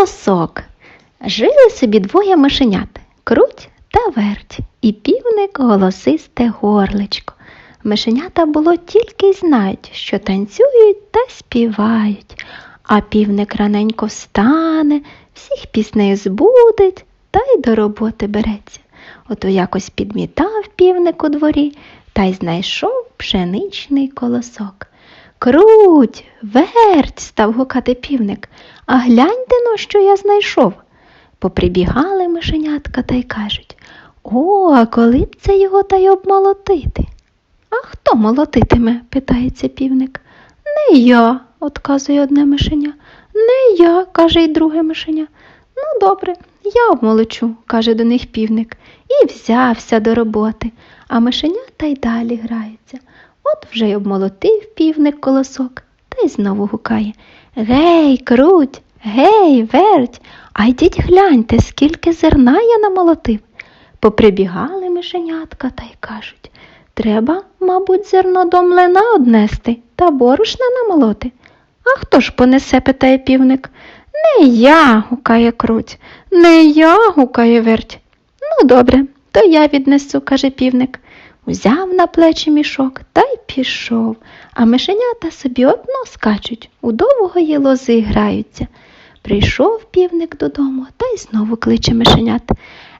Колосок. Жили собі двоє мишенят круть та верть, і півник голосисте горличко. Мишенята було тільки й знають, що танцюють та співають, а півник раненько встане, всіх піснею збудить та й до роботи береться. Ото якось підмітав півник у дворі та й знайшов пшеничний колосок. Круть, верть, став гукати півник, а гляньте но, що я знайшов. Поприбігали мишенятка та й кажуть О, а коли б це його та й обмолотити? А хто молотитиме? питається півник. Не я, отказує одне мишеня. Не я, каже й друге мишеня. Ну, добре, я обмолочу, каже до них півник, і взявся до роботи, а мишенята й далі граються. От вже й обмолотив півник колосок та й знову гукає Гей, круть, гей, верть, а йдіть гляньте, скільки зерна я намолотив. Поприбігали мишенятка та й кажуть Треба, мабуть, зерно до млина однести та борошна намолоти. А хто ж понесе? питає півник. Не я, гукає круть, не я, гукає верть. Ну, добре, то я віднесу, каже півник. Узяв на плечі мішок та й пішов, а мишенята собі одно скачуть, у довгої лози граються. Прийшов півник додому та й знову кличе мишенят.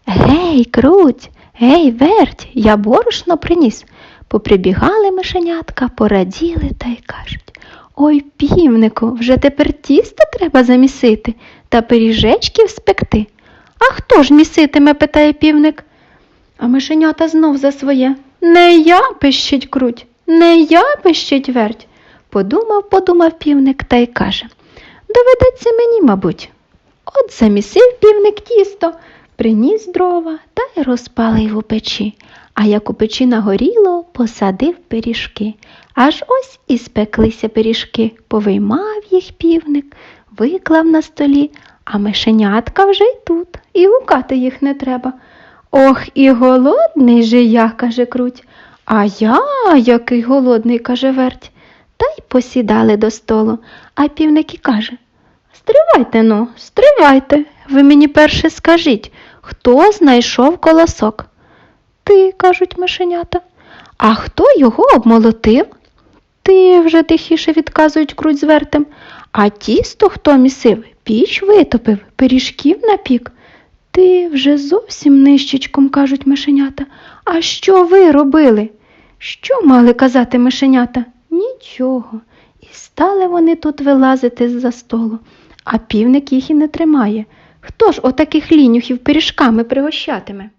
Гей, круть, гей, верть, я борошно приніс. Поприбігали мишенятка, пораділи та й кажуть Ой, півнику, вже тепер тісто треба замісити та пиріжечків спекти. А хто ж міситиме? питає півник. А мишенята знов за своє. Не я пищить круть, не я пищить верть. Подумав, подумав півник та й каже Доведеться мені, мабуть. От замісив півник тісто, приніс дрова та й розпалив у печі. А як у печі нагоріло, посадив пиріжки. Аж ось і спеклися пиріжки, повиймав їх півник, виклав на столі, а мишенятка вже й тут, і гукати їх не треба. Ох, і голодний же я, каже круть. А я, який голодний, каже верть. Та й посідали до столу, а півник і каже Стривайте ну, стривайте, ви мені перше скажіть, хто знайшов колосок? Ти, кажуть мишенята. А хто його обмолотив? Ти вже тихіше відказують круть з вертем. А тісто хто місив, піч витопив, пиріжків напік. Ти вже зовсім нищечком, кажуть мишенята. А що ви робили? Що мали казати мишенята? Нічого. І стали вони тут вилазити з-за столу, а півник їх і не тримає. Хто ж отаких лінюхів пиріжками пригощатиме?